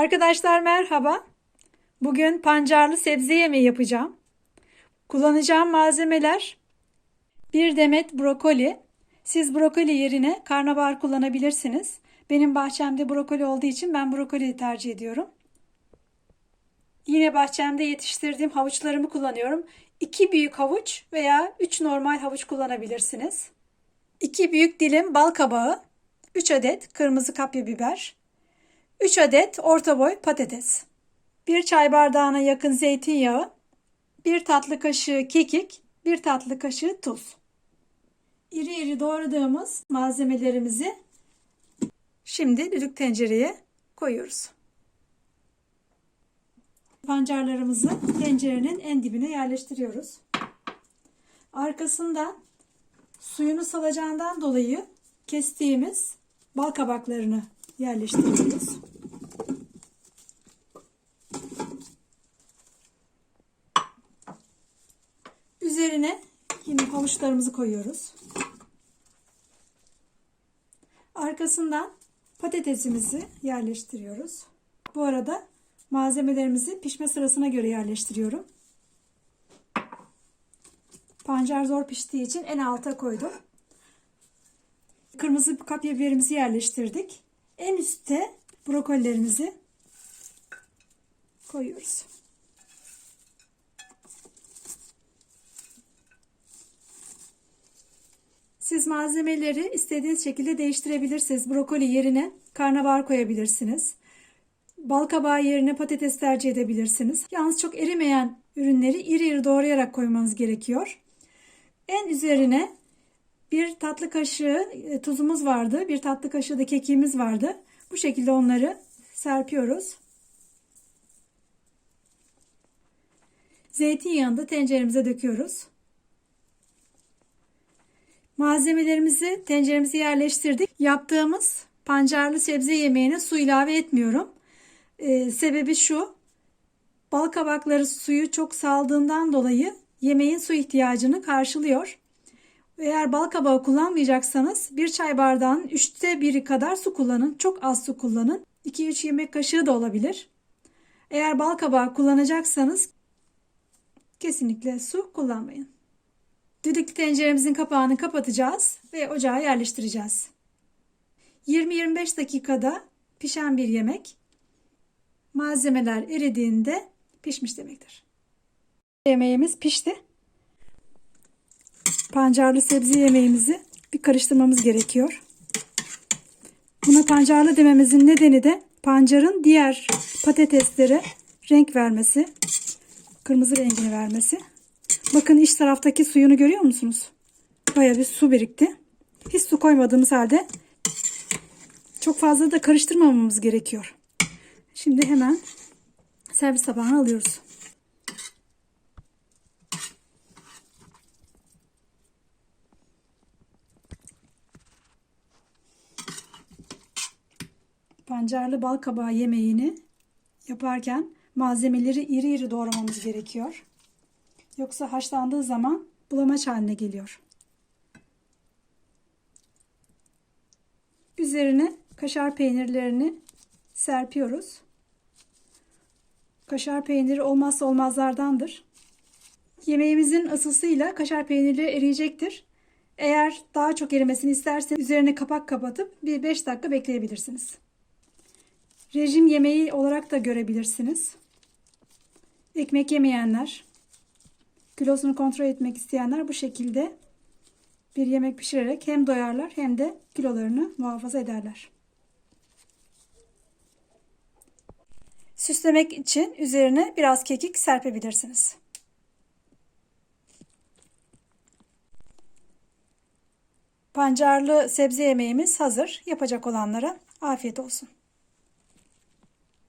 Arkadaşlar merhaba. Bugün pancarlı sebze yemeği yapacağım. Kullanacağım malzemeler bir demet brokoli. Siz brokoli yerine karnabahar kullanabilirsiniz. Benim bahçemde brokoli olduğu için ben brokoli tercih ediyorum. Yine bahçemde yetiştirdiğim havuçlarımı kullanıyorum. 2 büyük havuç veya 3 normal havuç kullanabilirsiniz. 2 büyük dilim bal kabağı, 3 adet kırmızı kapya biber, 3 adet orta boy patates, 1 çay bardağına yakın zeytinyağı, 1 tatlı kaşığı kekik, 1 tatlı kaşığı tuz. İri iri doğradığımız malzemelerimizi şimdi düdük tencereye koyuyoruz. Pancarlarımızı tencerenin en dibine yerleştiriyoruz. Arkasından suyunu salacağından dolayı kestiğimiz bal kabaklarını yerleştiriyoruz. Üzerine yine havuçlarımızı koyuyoruz. Arkasından patatesimizi yerleştiriyoruz. Bu arada malzemelerimizi pişme sırasına göre yerleştiriyorum. Pancar zor piştiği için en alta koydum. Kırmızı kapya biberimizi yerleştirdik. En üstte brokolilerimizi koyuyoruz. Siz malzemeleri istediğiniz şekilde değiştirebilirsiniz. Brokoli yerine karnabahar koyabilirsiniz. Bal kabağı yerine patates tercih edebilirsiniz. Yalnız çok erimeyen ürünleri iri iri doğrayarak koymanız gerekiyor. En üzerine bir tatlı kaşığı e, tuzumuz vardı. Bir tatlı kaşığı da kekiğimiz vardı. Bu şekilde onları serpiyoruz. Zeytinyağını da tenceremize döküyoruz. Malzemelerimizi tenceremize yerleştirdik. Yaptığımız pancarlı sebze yemeğine su ilave etmiyorum. Ee, sebebi şu. Bal kabakları suyu çok saldığından dolayı yemeğin su ihtiyacını karşılıyor. Eğer bal kabağı kullanmayacaksanız bir çay bardağının üçte biri kadar su kullanın. Çok az su kullanın. 2-3 yemek kaşığı da olabilir. Eğer bal kabağı kullanacaksanız kesinlikle su kullanmayın. Düdüklü tenceremizin kapağını kapatacağız ve ocağa yerleştireceğiz. 20-25 dakikada pişen bir yemek. Malzemeler eridiğinde pişmiş demektir. Yemeğimiz pişti. Pancarlı sebze yemeğimizi bir karıştırmamız gerekiyor. Buna pancarlı dememizin nedeni de pancarın diğer patateslere renk vermesi, kırmızı rengini vermesi. Bakın iç taraftaki suyunu görüyor musunuz? Baya bir su birikti. Hiç su koymadığımız halde çok fazla da karıştırmamamız gerekiyor. Şimdi hemen servis tabağına alıyoruz. Pancarlı bal kabağı yemeğini yaparken malzemeleri iri iri doğramamız gerekiyor. Yoksa haşlandığı zaman bulamaç haline geliyor. Üzerine kaşar peynirlerini serpiyoruz. Kaşar peyniri olmazsa olmazlardandır. Yemeğimizin ısısıyla kaşar peynirleri eriyecektir. Eğer daha çok erimesini isterseniz üzerine kapak kapatıp bir 5 dakika bekleyebilirsiniz. Rejim yemeği olarak da görebilirsiniz. Ekmek yemeyenler, kilosunu kontrol etmek isteyenler bu şekilde bir yemek pişirerek hem doyarlar hem de kilolarını muhafaza ederler. Süslemek için üzerine biraz kekik serpebilirsiniz. Pancarlı sebze yemeğimiz hazır. Yapacak olanlara afiyet olsun.